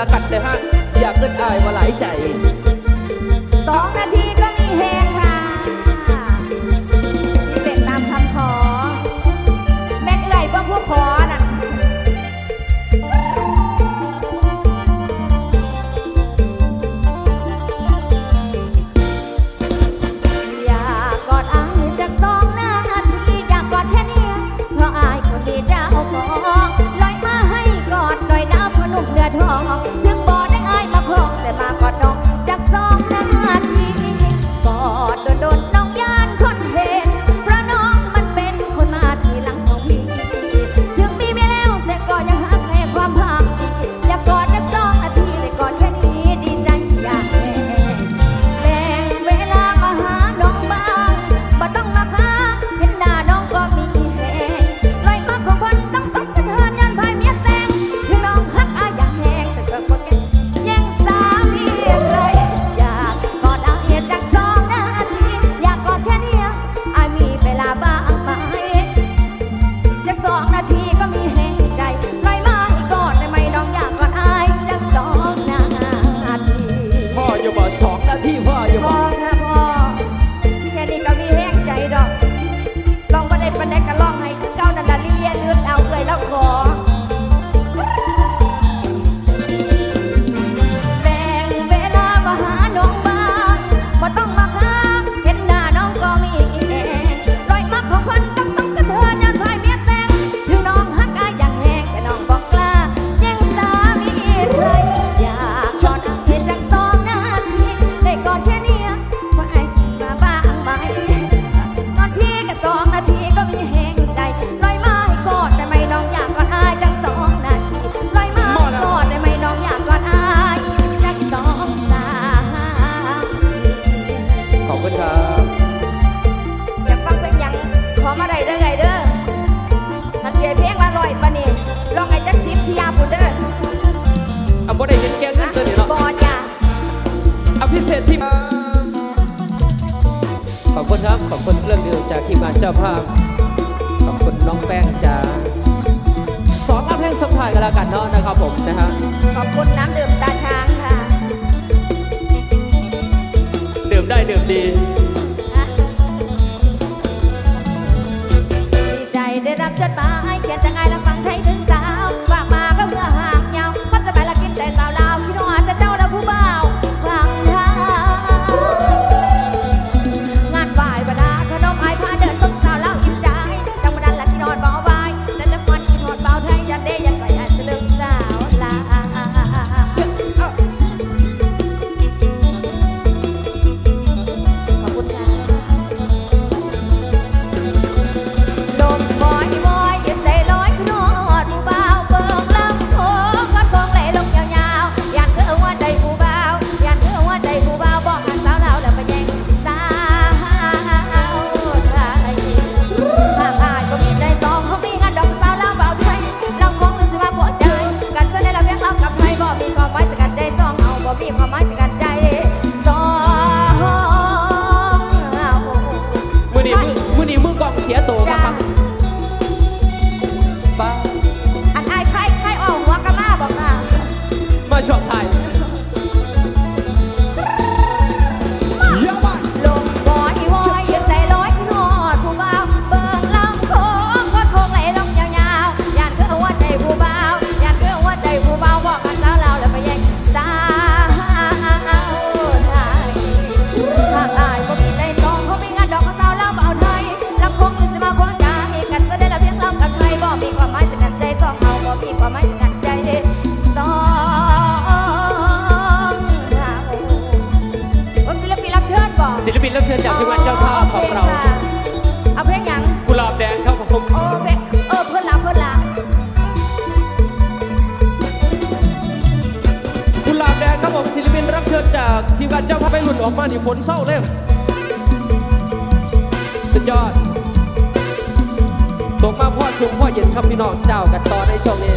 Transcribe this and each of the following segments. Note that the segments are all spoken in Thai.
ละกัดเด้อฮะ ครัอยากฟังเพลงยังขอมอะได้เด้อไงเด้อถ้าเสียเพลงละลอยปะนี่ลองไงจักสิบที่ยาพุ่นเด้อเอาบ่ได้เห็นแกงเงินตัวนี้เนาะบอดจ้ะเอาพิเศษที่ขอบคุณครับ ขอบคุณเรื่องเดียวจากทีมงานเจ้าภาพ ขอบคุณน้องแป้งจาสองอัพเพลงสัมผัสกันแล้วกันเนาะนะครับผมนะฮะขอบคุณน้ำดื่มตาช้าง ดื่มดี ดีใจได้รับจดหมายเขียนจากไงล่ะ ฝนเศร้าเล่มสุดยอด ตกมาพ่อสูงพ่อเย็นครับพี่น้องเจ้ากันต่อในช่วงนี้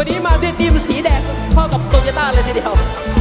วันนี้มาด้วยทีมสีแดงเข้ากับโตโยต้าเลยทีเดียว